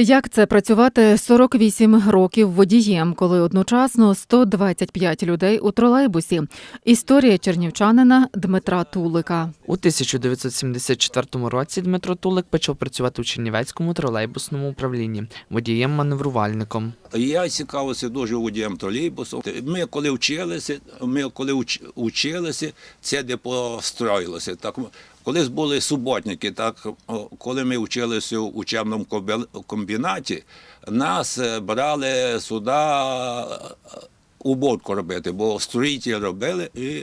Як це працювати 48 років водієм, коли одночасно 125 людей у тролейбусі? Історія чернівчанина Дмитра Тулика. У 1974 році Дмитро Тулик почав працювати у Чернівецькому тролейбусному управлінні водієм-маневрувальником. Я цікавився дуже водієм тролейбусу. Ми коли вчилися, ми коли уч- училися, це депо строїлося. Так, колись були суботники, так, коли ми вчилися в учебному комбінаті, нас е, брали сюди е, уборку робити, бо строїті робили, і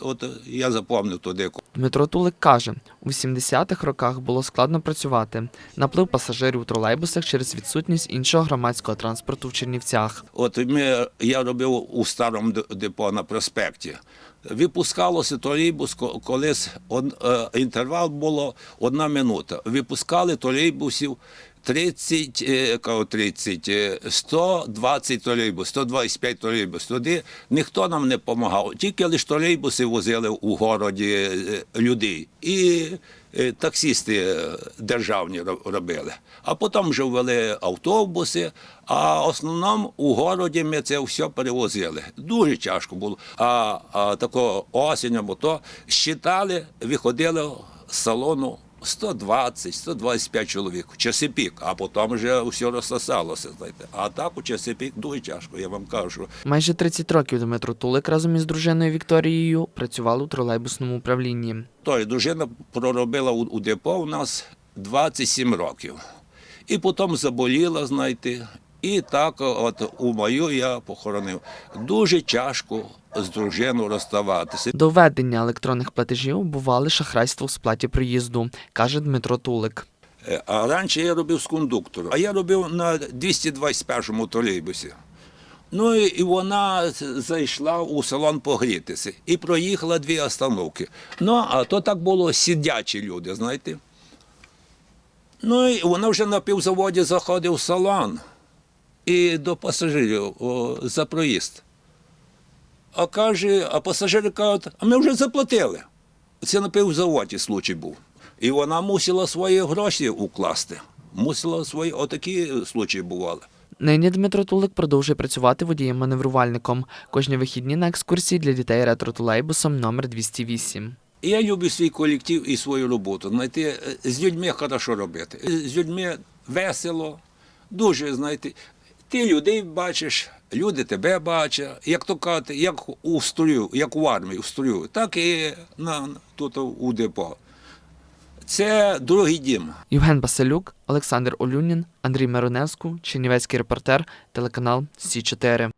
от я запам'ятав туди. Дмитро Тулик каже, у 70-х роках було складно працювати. Наплив пасажирів у тролейбусах через відсутність іншого громадського транспорту в Чернівцях. От ми, я робив у старому депо на проспекті. Випускалося тролейбус, ко- колись е, інтервал було одна минута. Випускали тролейбусів 30, е, кажу, 30, е, 120 тролейбус, 125 тролейбус. Туди ніхто нам не допомагав. Тільки лише тролейбуси возили у городі е, людей. І е, таксісти е, державні робили. А потім вже ввели автобуси, а в основному у городі ми це все перевозили. Дуже тяжко було. А, а такого осінь або то щитали, виходили з салону 120-125 чоловік. в Часи пік, а потім вже все розсосалося. Знаєте. А так у часи пік дуже тяжко, я вам кажу. Майже 30 років Дмитро Тулик разом із дружиною Вікторією працював у тролейбусному управлінні. Той дружина проробила у, у депо у нас 27 років. І потім заболіла, знаєте, і так от у мою я похоронив. Дуже тяжко з дружиною розставатися. До введення електронних платежів бували шахрайство в сплаті проїзду, каже Дмитро Тулик. Е, А раніше я робив з кондуктором, а я робив на 221-му тролейбусі. Ну і вона зайшла у салон погрітися і проїхала дві остановки. Ну, а то так було сидячі люди, знаєте. Ну і вона вже на півзаводі заходить в салон і до пасажирів о, за проїзд. А каже, а пасажири кажуть, а ми вже заплатили. Це на півзаводі случай був. І вона мусила свої гроші укласти. Мусила свої, отакі случаї бували. Нині Дмитро Тулик продовжує працювати водієм-маневрувальником. Кожні вихідні на екскурсії для дітей ретро-тролейбусом номер 208. Я люблю свій колектив і свою роботу. Знаєте, з людьми хорошо робити. З людьми весело, дуже, знаєте, ти людей бачиш, люди тебе бачать, як то кажуть, як у строю, як у армії, у строю, так і на, тут у депо. Це другий дім. Євген Басилюк, Олександр Олюнін, Андрій Мироневську, Чернівецький репортер, телеканал Сі 4